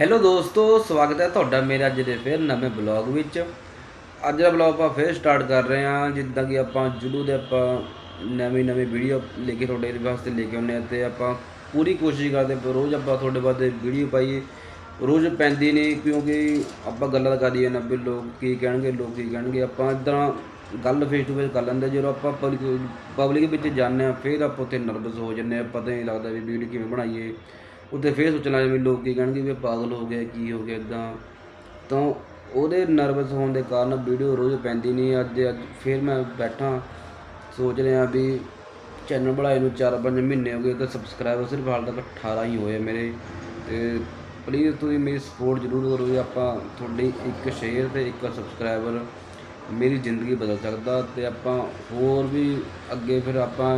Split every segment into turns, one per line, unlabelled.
Hello ਦੋਸਤੋ, ਸਵਾਗਤ ਹੈ ਤੁਹਾਡਾ ਮੇਰੇ ਅੱਜ ਦੇ ਫਿਰ ਨਵੇਂ ਬਲੌਗ ਵਿੱਚ। ਅੱਜ ਦਾ ਬਲੌਗ ਆਪਾਂ ਫਿਰ ਸਟਾਰਟ ਕਰ ਰਹੇ ਹਾਂ, ਜਿੱਦਾਂ ਕਿ ਆਪਾਂ ਜੁਲੂ ਦੇ ਆਪਾਂ ਨਵੀਂ ਨਵੀਂ ਵੀਡੀਓ ਲੈ ਕੇ ਤੁਹਾਡੇ ਵਾਸਤੇ ਲੈ ਕੇ ਆਉਂਦੇ ਹਾਂ ਤੇ ਆਪਾਂ ਪੂਰੀ ਕੋਸ਼ਿਸ਼ ਕਰਦੇ ਹਾਂ ਰੋਜ਼ ਆਪਾਂ ਤੁਹਾਡੇ ਵਾਸਤੇ ਵੀਡੀਓ ਪਾਈਏ। ਰੋਜ਼ ਪੈਂਦੀ ਨਹੀਂ, ਕਿਉਂਕਿ ਆਪਾਂ ਗੱਲਾਂ ਤਾਂ ਕਰੀਏ ਨੱਬੇ ਲੋਕ ਕੀ ਕਹਿਣਗੇ, ਲੋਕ ਕੀ ਕਹਿਣਗੇ। ਆਪਾਂ ਇਦਾਂ ਗੱਲ ਫੇਸ ਟੂ ਫੇਸ ਕਰ ਲੈਂਦੇ ਜਦੋਂ ਆਪਾਂ ਪਬਲਿਕ ਵਿੱਚ ਜਾਂਦੇ ਆ ਫਿਰ ਆਪਾਂ ਉੱਥੇ ਨਰਵਸ ਹੋ ਜੰਨੇ ਆ ਪਤਾ ਹੀ ਨਹੀਂ ਲੱਗਦਾ ਵੀ ਵੀਡੀਓ ਕਿਵੇਂ ਬਣਾਈਏ। ਉੱਥੇ ਫੇਰ ਸੋਚਣ ਲੱਗ ਜਾਂਦੇ ਲੋਕ ਕੀ ਕਹਿਣਗੇ ਵੀ ਇਹ ਪਾਗਲ ਹੋ ਗਿਆ, ਕੀ ਹੋ ਗਿਆ ਇਦਾਂ। ਤਾਂ ਉਹਦੇ ਨਰਵਸ ਹੋਣ ਦੇ ਕਾਰਨ ਵੀਡੀਓ ਰੋਜ਼ ਪੈਂਦੀ ਨਹੀਂ, ਅੱਜ ਅੱਜ ਫਿਰ ਮੈਂ ਬੈਠਾ, ਸੋਚ ਰਿਹਾ ਵੀ ਚੈਨਲ ਬਣਾਏ ਨੂੰ 4-5 ਮਹੀਨੇ ਹੋ ਗਏ ਤੇ ਸਬਸਕ੍ਰਾਈਬਰ ਸਿਰਫ ਹਾਲ ਤੱਕ 18 ਹੀ ਹੋਏ ਮੇਰੇ। ਤੇ ਪਲੀਜ਼ ਤੁਸੀਂ ਮੇਰੀ ਸਪੋਰਟ ਜ਼ਰੂਰ ਕਰੋ ਜੀ ਆਪਾਂ ਤੁਹਾਡੀ ਇੱਕ ਸ਼ੇਅਰ ਤੇ ਇੱਕ ਸਬਸਕ੍ਰਾਈਬਰ ਮੇਰੀ ਜ਼ਿੰਦਗੀ ਬਦਲ ਸਕਦਾ ਤੇ ਆਪਾਂ ਹੋਰ ਵੀ ਅੱਗੇ ਫਿਰ ਆਪਾਂ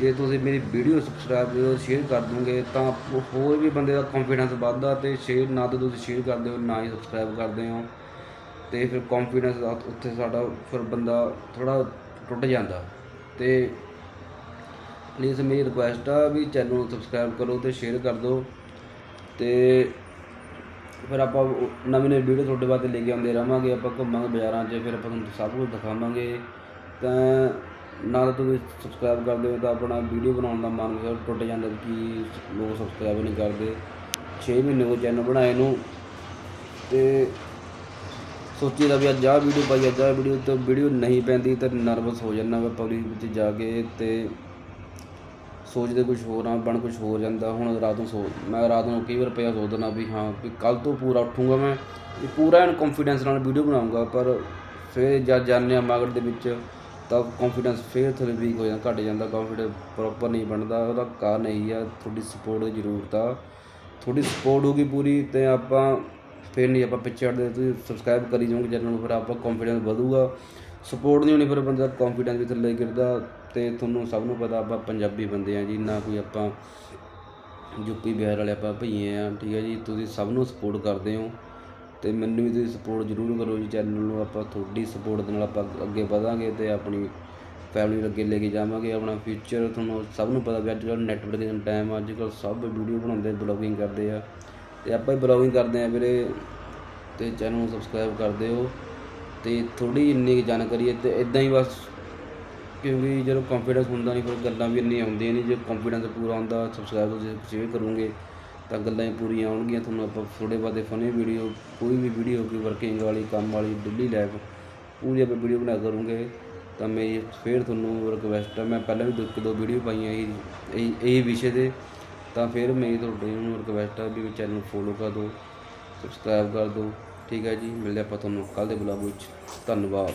ਜੇ ਤੁਸੀਂ ਮੇਰੀ ਵੀਡੀਓ ਸਬਸਕ੍ਰਾਈਬ ਕਰੋ ਸ਼ੇਅਰ ਕਰ ਦੋਗੇ, ਤਾਂ ਹੋਰ ਵੀ ਬੰਦੇ ਦਾ ਕੰਫੀਡੈਂਸ ਵੱਧਦਾ ਤੇ ਸ਼ੇਅਰ ਨਾ ਤਾਂ ਤੁਸੀਂ ਸ਼ੇਅਰ ਕਰਦੇ ਹੋ ਨਾ ਹੀ ਸਬਸਕ੍ਰਾਈਬ ਕਰਦੇ ਹੋ। ਤੇ ਫਿਰ ਕੰਫੀਡੈਂਸ ਉੱਥੇ ਸਾਡਾ ਫਿਰ ਬੰਦਾ ਥੋੜਾ ਟੁੱਟ ਜਾਂਦਾ। ਤੇ ਪਲੀਜ਼ ਮੇਰੀ ਰਿਕੁਐਸਟ ਆ ਵੀ ਚੈਨਲ ਨੂੰ ਸਬਸਕ੍ਰਾਈਬ ਕਰੋ ਤੇ ਸ਼ੇਅਰ ਕਰ ਦਿਓ। ਤੇ ਫਿਰ ਆਪਾਂ ਨਵੀਂ ਨਵੀਂ ਵੀਡੀਓ ਤੁਹਾਡੇ ਵਾਸਤੇ ਲੈ ਕੇ ਆਉਂਦੇ ਰਹਾਂਗੇ, ਆਪਾਂ ਘੁੰਮਾਂਗੇ ਬਾਜ਼ਾਰਾਂ 'ਚ, ਫਿਰ ਆਪਾਂ ਤੁਹਾਨੂੰ ਸਭ ਕੁਝ ਦਿਖਾਵਾਂਗੇ। ਤਾਂ ਨਾ ਤਾਂ ਤੁਸੀਂ ਸਬਸਕ੍ਰਾਈਬ ਕਰਦੇ ਹੋ ਤਾਂ ਆਪਣਾ ਵੀਡੀਓ ਬਣਾਉਣ ਦਾ ਮਨ ਫਿਰ ਟੁੱਟ ਜਾਂਦਾ ਕਿ ਲੋਕ ਸਬਸਕ੍ਰਾਈਬ ਨਹੀਂ ਕਰਦੇ। 6 ਮਹੀਨੇ ਹੋ ਚੈਨਲ ਬਣਾਏ ਨੂੰ ਤੇ ਸੋਚੀਦਾ ਵੀ ਅੱਜ ਆਹ ਵੀਡੀਓ ਪਾਈ, ਅੱਜ ਆਹ ਵੀਡੀਓ ਤੇ ਵੀਡੀਓ ਨਹੀਂ ਪੈਂਦੀ ਤਾਂ ਨਰਵਸ ਹੋ ਜਾਂਦਾ ਮੈਂ ਪਬਲਿਕ ਵਿੱਚ ਜਾ ਕੇ ਤੇ ਸੋਚਦੇ ਕੁਝ ਹੋਰ ਆ, ਬਣ ਕੁਝ ਹੋਰ ਜਾਂਦਾ। ਹੁਣ ਰਾਤ ਨੂੰ ਸੋ, ਮੈਂ ਰਾਤ ਨੂੰ ਕਈ ਵਾਰ ਪਿਆ ਸੋਚਦਾ ਵੀ ਹਾਂ, ਵੀ ਕੱਲ ਤੋਂ ਪੂਰਾ ਉੱਠੂੰਗਾ ਮੈਂ ਪੂਰਾ ਐਨ ਕੰਫੀਡੈਂਸ ਨਾਲ ਵੀਡੀਓ ਬਣਾਉਂਗਾ ਪਰ ਫਿਰ ਜਦ ਜਾਂਦੇ ਆ ਮਾਰਕੀਟ ਦੇ ਵਿੱਚ ਤਾਂ ਕੰਫੀਡੈਂਸ ਫਿਰ ਥੋੜ੍ਹੇ ਵੀਕ ਹੋ ਜਾਂਦਾ, ਘਟ ਜਾਂਦਾ ਕੰਫੀਡੈਂਸ ਪ੍ਰੋਪਰ ਨਹੀਂ ਬਣਦਾ, ਉਹਦਾ ਕਾਰਨ ਇਹੀ ਆ, ਤੁਹਾਡੀ ਸਪੋਰਟ ਦੀ ਜ਼ਰੂਰਤ ਆ। ਤੁਹਾਡੀ ਸਪੋਰਟ ਹੋਗੀ ਪੂਰੀ ਤੇ ਆਪਾਂ ਫਿਰ ਨਹੀਂ ਆਪਾਂ ਪਿੱਛੇ ਹਟਦੇ, ਤੁਸੀਂ ਸਬਸਕ੍ਰਾਈਬ ਕਰੀ ਜਾਓਗੇ ਚੈਨਲ ਨੂੰ, ਫਿਰ ਆਪਾਂ ਕੰਫੀਡੈਂਸ ਵਧੂਗਾ। ਸਪੋਰਟ ਨਹੀਂ ਹੋਣੀ ਫਿਰ ਬੰਦੇ ਦਾ ਕੰਫੀਡੈਂਸ ਵੀ ਥੱਲੇ ਗਿਰਦਾ ਤੇ ਤੁਹਾਨੂੰ ਸਭ ਨੂੰ ਪਤਾ ਆਪਾਂ ਪੰਜਾਬੀ ਬੰਦੇ ਆ ਜੀ, ਨਾ ਕੋਈ ਆਪਾਂ ਯੂਪੀ ਬਿਹਾਰ ਵਾਲੇ ਆਪਾਂ ਭਈਏ ਆ, ਠੀਕ ਹੈ ਜੀ, ਤੁਸੀਂ ਸਭ ਨੂੰ ਸਪੋਰਟ ਕਰਦੇ ਹੋ। ਅਤੇ ਮੈਨੂੰ ਵੀ ਤੁਸੀਂ ਸਪੋਰਟ ਜ਼ਰੂਰ ਕਰੋ ਜੀ ਚੈਨਲ ਨੂੰ, ਆਪਾਂ ਤੁਹਾਡੀ ਸਪੋਰਟ ਦੇ ਨਾਲ ਆਪਾਂ ਅੱਗੇ ਵਧਾਂਗੇ ਅਤੇ ਆਪਣੀ ਫੈਮਿਲੀ ਨੂੰ ਅੱਗੇ ਲੈ ਕੇ ਜਾਵਾਂਗੇ, ਆਪਣਾ ਫਿਊਚਰ ਤੁਹਾਨੂੰ ਸਭ ਨੂੰ ਪਤਾ ਵੀ ਅੱਜ ਕੱਲ੍ਹ ਨੈਟਵਰਕ ਦਾ ਟਾਈਮ ਅੱਜ ਕੱਲ੍ਹ ਸਭ ਵੀਡੀਓ ਬਣਾਉਂਦੇ ਬਲੌਗਿੰਗ ਕਰਦੇ ਆ ਅਤੇ ਆਪਾਂ ਹੀ ਬਲੌਗਿੰਗ ਕਰਦੇ ਆ ਵੀਰੇ ਅਤੇ ਚੈਨਲ ਨੂੰ ਸਬਸਕ੍ਰਾਈਬ ਕਰ ਦਿਓ ਅਤੇ ਥੋੜ੍ਹੀ ਇੰਨੀ ਕੁ ਜਾਣਕਾਰੀ ਹੈ ਅਤੇ ਇਦਾਂ ਹੀ ਬਸ ਕਿਉਂਕਿ ਜਦੋਂ ਕੰਫੀਡੈਂਸ ਹੁੰਦਾ ਨਹੀਂ, ਫਿਰ ਗੱਲਾਂ ਵੀ ਇੰਨੀ ਆਉਂਦੀਆਂ ਨਹੀਂ, ਜੇ ਕੰਫੀਡੈਂਸ ਪੂਰਾ ਹੁੰਦਾ ਸਬਸਕ੍ਰਾਈਬ ਤੁਸੀਂ ਸ਼ੇਅਰ ਕਰੋਗੇ। ਤਾਂ ਗੱਲਾਂ ਹੀ ਪੂਰੀਆਂ ਹੋਣਗੀਆਂ। ਤੁਹਾਨੂੰ ਆਪਾਂ ਥੋੜ੍ਹੇ ਬਹੁਤੇ ਫਨੀ ਵੀਡੀਓ ਕੋਈ ਵੀ ਵੀਡੀਓ ਕੋਈ ਵਰਕਿੰਗ ਵਾਲੀ, ਕੰਮ ਵਾਲੀ ਡੇਲੀ ਲਾਈਫ ਪੂਰੀ ਆਪਾਂ ਵੀਡੀਓ ਬਣਾ ਕਰੂੰਗੇ ਤਾਂ ਮੇਰੀ ਫਿਰ ਤੁਹਾਨੂੰ ਰਿਕਵੈਸਟ ਹੈ ਮੈਂ ਪਹਿਲਾਂ ਵੀ ਦੋ, ਇੱਕ ਦੋ ਵੀਡੀਓ ਪਾਈਆਂ ਇਹ ਇਹ ਇਹ ਵਿਸ਼ੇ ਦੇ ਤਾਂ ਫਿਰ ਮੇਰੀ ਤੁਹਾਡੇ ਨੂੰ ਰਿਕਵੈਸਟ ਹੈ ਵੀ ਚੈਨਲ ਨੂੰ ਫੋਲੋ ਕਰ ਦਿਓ ਸਬਸਕ੍ਰਾਈਬ ਕਰ ਦਿਓ। ਠੀਕ ਹੈ ਜੀ, ਮਿਲਦੇ ਆਪਾਂ ਤੁਹਾਨੂੰ ਕੱਲ ਦੇ ਬਲੌਗ ਵਿੱਚ। ਧੰਨਵਾਦ।